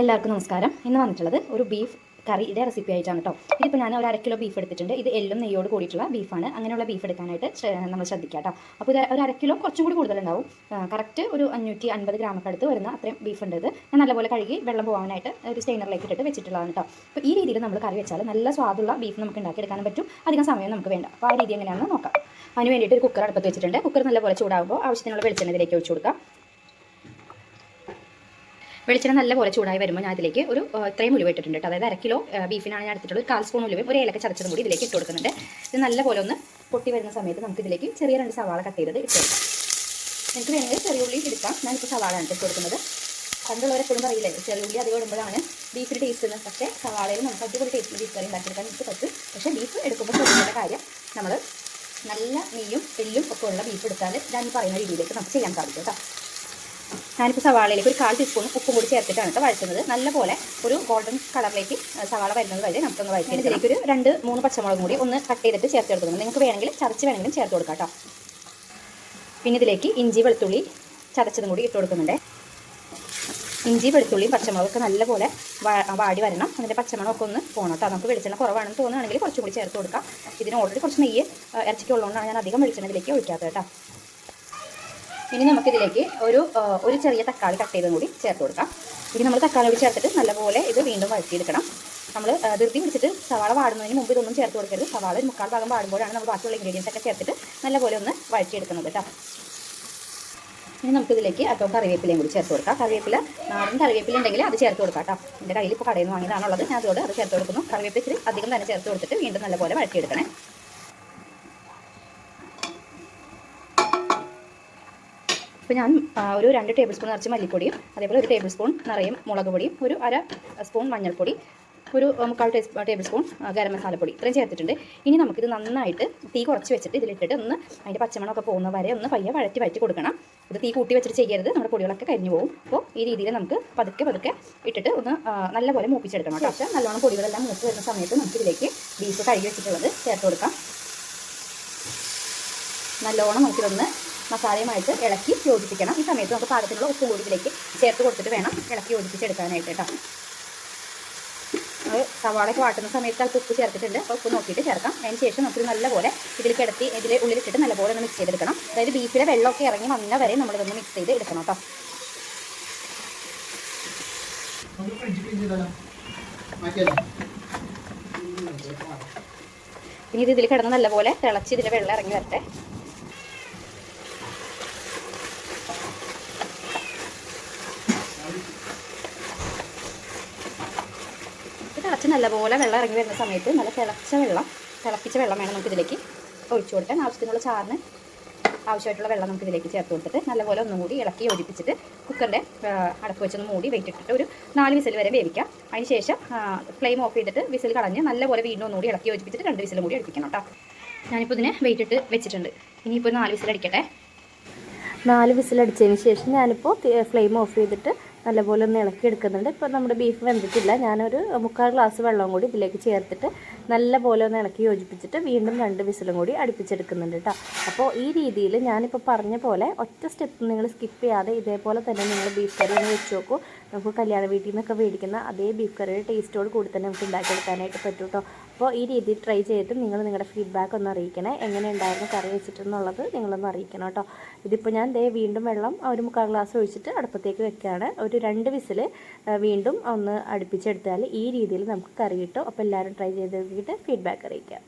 എല്ലാവർക്കും നമസ്കാരം. ഇന്ന് വന്നിട്ടുള്ളത് ഒരു ബീഫ് കറിയുടെ റെസിപ്പി ആയിട്ടാണ് കേട്ടോ ഇതിപ്പോൾ ഞാൻ ഒരു അര കിലോ ബീഫ് എടുത്തിട്ടുണ്ട്. ഇത് എല്ലും നെയ്യോട് കൂടിയിട്ടുള്ള ബീഫാണ് അങ്ങനെയുള്ള ബീഫ് എടുക്കാനായിട്ട് നമ്മൾ ശ്രദ്ധിക്കുക കേട്ടോ അപ്പോൾ ഇത് ഒരു അര കിലോ കുറച്ചും കൂടി കൂടുതലുണ്ടാവും. കറക്റ്റ് ഒരു അഞ്ഞൂറ്റി അൻപത് ഗ്രാമൊക്കെ വരുന്ന അത്രയും ബീഫ് ഉണ്ട് ഇത്. ഞാൻ നല്ലപോലെ കഴുകി വെള്ളം പോകാനായിട്ട് ഒരു സ്റ്റെയിനറിലേക്ക് ഇട്ടിട്ട് വെച്ചിട്ടുള്ളതാണ് കേട്ടോ അപ്പോൾ ഈ രീതിയിൽ നമ്മൾ കറി വെച്ചാൽ നല്ല സ്വാദുള്ള ബീഫ് നമുക്ക് ഉണ്ടാക്കിയെടുക്കാനും പറ്റും. അധികം സമയം നമുക്ക് വേണ്ട. അപ്പോൾ ആ രീതി എങ്ങനെയാണെന്ന് നോക്കാം. അതിന് വേണ്ടിയിട്ട് ഒരു കുക്കർ അടുപ്പത്ത് വെച്ചിട്ടുണ്ട്. കുക്കർ നല്ലപോലെ ചൂടാകുമ്പോൾ ആവശ്യത്തിനുള്ള വെളിച്ചെണ്ണ ഇതിലേക്ക് ഒഴിച്ചു കൊടുക്കാം. വെളിച്ചെണ്ണ നല്ലപോലെ ചൂടായി വരുമ്പോൾ ഞാൻ അതിലേക്ക് ഒരു ഇത്രയും ഉലുവ ഇട്ടിട്ടുണ്ട് അതായത് അര കിലോ ബീഫിനാണ് ഞാൻ എടുത്തിട്ടുള്ളത് കാൽ സ്പൂൺ ഉലുവയും ഒരു ഏലക്ക ചതച്ചതും കൂടി ഇതിലേക്ക് ഇട്ട് കൊടുക്കുന്നുണ്ട്. ഇത് നല്ലപോലെ ഒന്ന് പൊട്ടി വരുന്ന സമയത്ത് നമുക്ക് ഇതിലേക്ക് ചെറിയ രണ്ട് സവാള കട്ട് ചെയ്തത് ഇട്ട് കൊടുക്കാം. എനിക്ക് വേണമെങ്കിൽ ചെറിയ ഉള്ളി എടുക്കാം. ഞാനിപ്പോൾ സവാളയാണ് ഇട്ട് കൊടുക്കുന്നത്. പണ്ടുള്ളവരെ എപ്പോഴും പറയില്ലേ ചെറിയ ഉള്ളി അധികം ഇടുമ്പോഴാണ് ബീഫിന് ടേസ്റ്റ് ഉള്ളത് പക്ഷേ സവാളയിൽ നമുക്ക് അടിപൊളി ടേസ്റ്റ് ബീഫ് കറി ഉണ്ടാക്കിയെടുക്കാൻ നമുക്ക് പറ്റും. പക്ഷേ ബീഫ് എടുക്കുമ്പോൾ ശ്രദ്ധിക്കേണ്ട കാര്യം നമ്മൾ നല്ല നെയ്യും എല്ലും ഒക്കെ ഉള്ള ബീഫ് എടുത്താൽ ഞാൻ പറയുന്ന രീതിയിലേക്ക് നമുക്ക് ചെയ്യാൻ സാധിക്കും കേട്ടോ. ഞാനിപ്പോൾ സവാളയിലേക്ക് ഒരു കാൽ ടീസ്പൂൺ ഉപ്പും കൂടി ചേർത്തിട്ടാണ് കേട്ടോ വഴറ്റുന്നത്. നല്ലപോലെ ഒരു ഗോൾഡൻ കളറിലേക്ക് സവാള വരുന്നത് വരെ നമുക്കൊന്ന് വഴറ്റി ഇതിലേക്ക് ഒരു രണ്ട് മൂന്ന് പച്ചമുളകും കൂടി ഒന്ന് കട്ട് ചെയ്തിട്ട് ചേർത്ത് കൊടുക്കുന്നത് നിങ്ങൾക്ക് വേണമെങ്കിൽ ചതച്ച് വേണമെങ്കിലും ചേർത്ത് കൊടുക്കാം കേട്ടോ പിന്നെ ഇതിലേക്ക് ഇഞ്ചി വെളുത്തുള്ളി ചതച്ചതും കൂടി ഇട്ട് കൊടുക്കുന്നുണ്ട്. ഇഞ്ചി വെളുത്തുള്ളിയും പച്ചമുളകൊക്കെ നല്ലപോലെ വാടി വരണം. അതിന്റെ പച്ചമുളകൊക്കെ ഒന്ന് പോകണം കേട്ടോ നമുക്ക് വെളിച്ചെണ്ണ കുറവാണെന്ന് തോന്നുകയാണെങ്കിൽ കുറച്ചും കൂടി ചേർത്ത് കൊടുക്കാം. ഇതിന് ഓൾറെഡി കുറച്ച് നെയ്യ് ഇറച്ചിക്കുള്ളതുകൊണ്ടാണ് ഇറച്ചിക്ക് ഞാൻ അധികം വെളിച്ചെണ്ണ ഇതിലേക്ക് ഒഴിക്കാത്തത് കേട്ടോ ഇനി നമുക്കിതിലേക്ക് ഒരു ഒരു ചെറിയ തക്കാളി കട്ട് ചെയ്തും കൂടി ചേർത്ത് കൊടുക്കാം. ഇനി നമ്മൾ തക്കാളി കൂടി ചേർത്തിട്ട് നല്ലപോലെ ഇത് വീണ്ടും വഴറ്റിയെടുക്കണം. നമ്മൾ ധൃതി പിടിച്ചിട്ട് സവാള വാടുന്നതിന് മുമ്പ് ഇതൊന്നും ചേർത്ത് കൊടുക്കരുത്. സവാള ഒരു മുക്കാൽ ഭാഗം വാടുമ്പോഴാണ് നമ്മൾ ബാക്കിയുള്ള ഇൻഗ്രീഡിയൻസ് ഒക്കെ ചേർത്തിട്ട് നല്ലപോലെ ഒന്ന് വഴറ്റിയെടുക്കുന്നത് കേട്ടോ. ഇനി നമുക്കിതിലേക്ക് അല്പം കറിവേപ്പിലയും കൂടി ചേർത്ത് കൊടുക്കാം. കറിവേപ്പില നാടൻ കറിവേപ്പില ഉണ്ടെങ്കിൽ അത് ചേർത്ത് കൊടുക്കാം കേട്ടോ. എന്റെ കയ്യിൽ ഇപ്പോൾ കടയിൽ നിന്ന് വാങ്ങിയതാണുള്ളത്. ഞാൻ അതോട് അത് ചേർത്ത് കൊടുക്കുന്നു. കറിവേപ്പില അധികം തന്നെ ചേർത്ത് കൊടുത്തിട്ട് വീണ്ടും നല്ലപോലെ വഴറ്റിയെടുക്കണേ. ഇപ്പോൾ ഞാൻ ഒരു രണ്ട് ടേബിൾ സ്പൂൺ നിറച്ച് മല്ലിപ്പൊടിയും അതേപോലെ ഒരു ടേബിൾ സ്പൂൺ നിറയും മുളക് പൊടിയും ഒരു അര സ്പൂൺ മഞ്ഞൾപ്പൊടി ഒരു മുക്കാൽ ടേബിൾ സ്പൂൺ ഗരം മസാലപ്പൊടി ഇത്രയും ചേർത്തിട്ടുണ്ട്. ഇനി നമുക്കിത് നന്നായിട്ട് തീ കുറച്ച് വെച്ചിട്ട് ഇതിലിട്ടിട്ട് ഒന്ന് അതിന്റെ പച്ചമണമൊക്കെ പോകുന്ന വരെ ഒന്ന് പയ്യെ വഴറ്റി വഴറ്റി കൊടുക്കണം. ഇത് തീ കൂട്ടി വെച്ചിട്ട് ചെയ്യരുത് നമ്മുടെ പൊടികളൊക്കെ കരിഞ്ഞു പോകും. അപ്പോൾ ഈ രീതിയിൽ നമുക്ക് പതുക്കെ പതുക്കെ ഇട്ടിട്ട് ഒന്ന് നല്ലപോലെ മൂപ്പിച്ചെടുക്കണം കേട്ടോ. പക്ഷേ നല്ലോണം പൊടികളെല്ലാം മൂത്ത് വരുന്ന സമയത്ത് നമുക്ക് ഇതിലേക്ക് ബീഫ് കഴുകി വെച്ചിട്ടുള്ളത് ചേർത്ത് കൊടുക്കാം. നല്ലോണം നമുക്കിതൊന്ന് മസാലയുമായിട്ട് ഇളക്കി യോജിപ്പിക്കണം. ഈ സമയത്ത് നമുക്ക് പാകത്തിനുള്ള ഉപ്പ് കൂടിയിലേക്ക് ചേർത്ത് കൊടുത്തിട്ട് വേണം ഇളക്കി യോജിപ്പിച്ചെടുക്കാനായിട്ട് കേട്ടോ അത് സവാളയൊക്കെ വാട്ടുന്ന സമയത്ത് അത് ഉപ്പ് ചേർത്തിട്ടുണ്ട്. അപ്പോൾ ഉപ്പ് നോക്കിയിട്ട് ചേർക്കാം. അതിന് ശേഷം നമുക്ക് നല്ലപോലെ ഇതിൽ കിടത്തി ഇതിൽ ഉള്ളിലിട്ടിട്ട് നല്ലപോലെ ഒന്ന് മിക്സ് ചെയ്തെടുക്കണം. അതായത് ബീഫിലെ വെള്ളമൊക്കെ ഇറങ്ങി വന്ന വരെ നമ്മളിതൊന്ന് മിക്സ് ചെയ്ത് എടുക്കണം കേട്ടോ ഇനി ഇത് ഇതിൽ കിടന്ന് നല്ലപോലെ തിളച്ച് ഇതിലെ വെള്ളം ഇറങ്ങി വരട്ടെ. തിളച്ച് നല്ലപോലെ വെള്ളം ഇറങ്ങി വരുന്ന സമയത്ത് നല്ല തിളച്ച വെള്ളം തിളപ്പിച്ച വെള്ളം വേണം നമുക്ക് ഇതിലേക്ക് ഒഴിച്ചു കൊടുക്കാൻ. ആവശ്യത്തിനുള്ള ചാറിന് ആവശ്യമായിട്ടുള്ള വെള്ളം നമുക്ക് ഇതിലേക്ക് ചേർത്ത് കൊടുത്തിട്ട് നല്ലപോലെ ഒന്നും കൂടി ഇളക്കി യോജിപ്പിച്ചിട്ട് കുക്കറിന്റെ അടപ്പ് വെച്ചൊന്ന് മൂടി വെയിറ്റ് ഒരു നാല് വിസിൽ വരെ വേവിക്കാം. അതിന് ശേഷം ഫ്ലെയിം ഓഫ് ചെയ്തിട്ട് വിസിൽ കളഞ്ഞ് നല്ലപോലെ വീണ്ടും ഒന്നുകൂടി ഇളക്കി യോജിപ്പിച്ചിട്ട് രണ്ട് വിസിലും കൂടി അടിപ്പിക്കണം കേട്ടോ. ഞാനിപ്പോൾ ഇതിനെ വെയിറ്റ് ഇട്ട് വെച്ചിട്ടുണ്ട്. ഇനിയിപ്പോൾ നാല് വിസിൽ അടിക്കട്ടെ നാല് വിസിൽ അടിച്ചതിന് ശേഷം ഞാനിപ്പോൾ ഫ്ലെയിം ഓഫ് ചെയ്തിട്ട് നല്ലപോലെ ഒന്ന് ഇളക്കി എടുക്കുന്നുണ്ട്. ഇപ്പോൾ നമ്മുടെ ബീഫ് വെന്തിട്ടില്ല. ഞാനൊരു മുക്കാൽ ഗ്ലാസ് വെള്ളം കൂടി ഇതിലേക്ക് ചേർത്തിട്ട് നല്ലപോലെ ഒന്ന് ഇളക്കി യോജിപ്പിച്ചിട്ട് വീണ്ടും രണ്ട് വിസിലും കൂടി അടുപ്പിച്ചെടുക്കുന്നുണ്ട് കേട്ടോ. അപ്പോൾ ഈ രീതിയിൽ ഞാനിപ്പോൾ പറഞ്ഞ പോലെ ഒറ്റ സ്റ്റെപ്പ് നിങ്ങൾ സ്കിപ്പ് ചെയ്യാതെ ഇതേപോലെ തന്നെ നിങ്ങൾ ബീഫ് കറി ഒന്ന് വെച്ച് നോക്കൂ. നമുക്ക് കല്യാണ വീട്ടിൽ നിന്നൊക്കെ മേടിക്കുന്ന അതേ ബീഫ് കറിയുടെ ടേസ്റ്റോട് കൂടി തന്നെ നമുക്ക് ഉണ്ടാക്കിയെടുക്കാനായിട്ട് പറ്റും കേട്ടോ. അപ്പോൾ ഈ രീതിയിൽ ട്രൈ ചെയ്തിട്ട് നിങ്ങൾ നിങ്ങളുടെ ഫീഡ്ബാക്ക് ഒന്ന് അറിയിക്കണേ. എങ്ങനെ ഉണ്ടായിരുന്നു കറി വെച്ചിട്ടെന്നുള്ളത് നിങ്ങളൊന്ന് അറിയിക്കണം കേട്ടോ. ഇതിപ്പോൾ ഞാൻ ദേ വീണ്ടും വെള്ളം ഒരു മുക്കാൽ ഗ്ലാസ് ഒഴിച്ചിട്ട് അടുപ്പത്തേക്ക് വെക്കുകയാണ്. ഒരു രണ്ട് വിസിൽ വീണ്ടും ഒന്ന് അടുപ്പിച്ചെടുത്താൽ ഈ രീതിയിൽ നമുക്ക് കറി കിട്ടും. അപ്പോൾ എല്ലാവരും ട്രൈ ചെയ്ത് നോക്കിയിട്ട് ഫീഡ്ബാക്ക് അറിയിക്കാം.